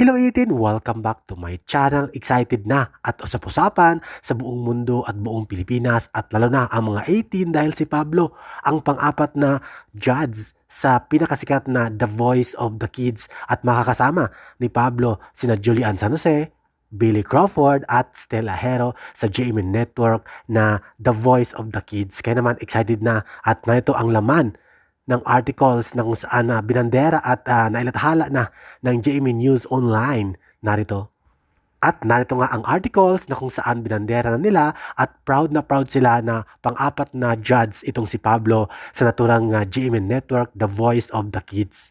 Hello 18! Welcome back to my channel. Excited na at usap-usapan sa buong mundo at buong Pilipinas at lalo na ang mga 18 dahil si Pablo ang pang-apat na judge sa pinakasikat na The Voice of the Kids at makakasama ni Pablo sina Julian San Jose, Billy Crawford at Stella Hero sa GMA Network na The Voice of the Kids. Kaya naman excited na at narito ang laman ng articles na kung saan na binandera at uh, nailathala na ng JME News Online. Narito. At narito nga ang articles na kung saan binandera na nila at proud na proud sila na pang-apat na judge itong si Pablo sa naturang uh, GMA Network, The Voice of the Kids.